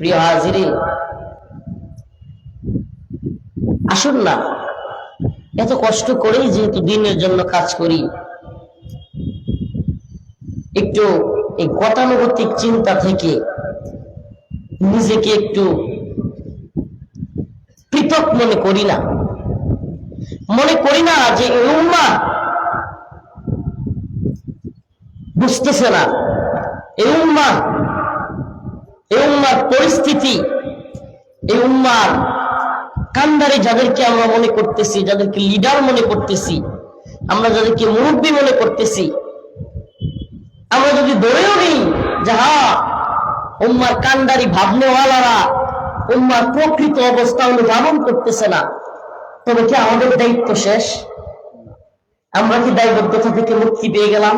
প্রিয় হাজিরি আসুন না। এত কষ্ট করেই যেহেতু দিনের জন্য কাজ করি, একটু এই গতানুগতিক চিন্তা থেকে নিজেকে একটু পৃথক মনে করি না। মনে করি না যে উম্মা বুঝতেছে না। এই উম্মা উম্মার পরিস্থিতি, এই উম্মার কান্দারে যাদেরকে আমরা মনে করতেছি, যাদেরকে লিডার মনে করতেছি, আমরা যাদেরকে মুরব্বী মনে করতেছি, আমরা যদি ধরেও নিই যে হ্যাঁ উম্মার কান্ডারি ভাবনেওয়ালারা উম্মার প্রকৃত অবস্থা অনুধাবন করতেছে না, তবে কি আমাদের দায়িত্ব শেষ? আমরা কি দায়বদ্ধতা থেকে মুক্তি পেয়ে গেলাম?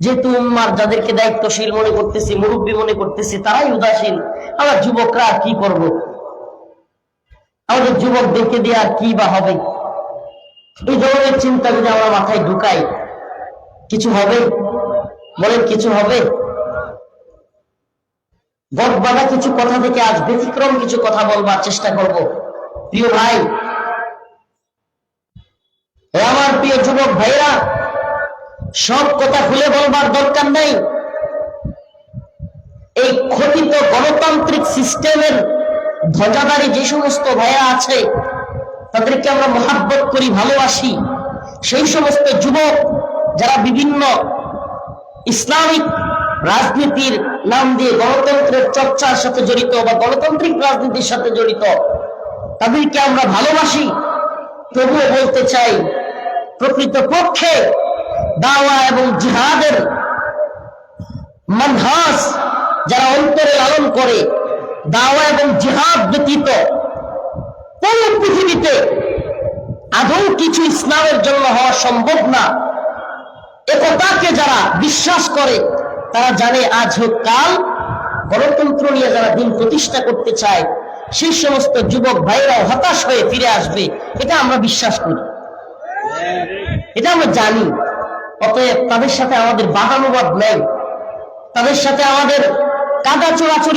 যেহেতু উম্মার যাদেরকে দায়িত্বশীল মনে করতেছি, মুরব্বী মনে করতেছি, তারাই উদাসীন। আমার যুবকরা কি করব? আমাদের যুবকদেরকে দিয়ে আর কি বা হবে? এই ধরনের চিন্তা যদি আমরা মাথায় ঢুকাই কিছু হবে? বলেন, কিছু হবে? গড়বাধা কিছু কথা থেকে আজ ব্যতিক্রম কিছু কথা বলবার চেষ্টা করব। প্রিয় ভাই আমার প্রিয় যুবক ভাইরা সব কথা খুলে বলবার দরকার নেই। এই ক্ষতিত গণতান্ত্রিক সিস্টেমের ধ্বজাধারী যে সমস্ত ভাইয়া আছে, তাদেরকে আমরা মহাব্বত করি, ভালোবাসি। সেই সমস্ত যুবক যারা বিভিন্ন ইসলামিক রাজনীতির নাম দিয়ে গণতন্ত্রের চর্চার সাথে জড়িত বা গণতান্ত্রিক রাজনীতির সাথে জড়িত, তাদেরকে আমরা ভালোবাসি। তবুও বলতে চাই প্রকৃত পক্ষে দাওয়া এবং জিহাদের মানহাস যারা অন্তরে লালন করে, দাওয়া এবং জিহাদ ব্যতীত কোন পৃথিবীতে আদৌ কিছু ইসলামের জন্য হওয়া সম্ভব না। একতাকে যারা বিশ্বাস করে, তারা জানে আজ হোক কাল। গণতন্ত্র নিয়ে যারা দিন প্রতিষ্ঠা করতে চায়, সেই সমস্ত যুবক ভাইরাও হতাশ হয়ে ফিরে আসবে, এটা আমরা বিশ্বাস করি। এটা আমরা জানি। অতএব তাদের সাথে আমাদের বাদানুবাদ নেই। তাদের সাথে আমাদের কাদা চোরাচুরি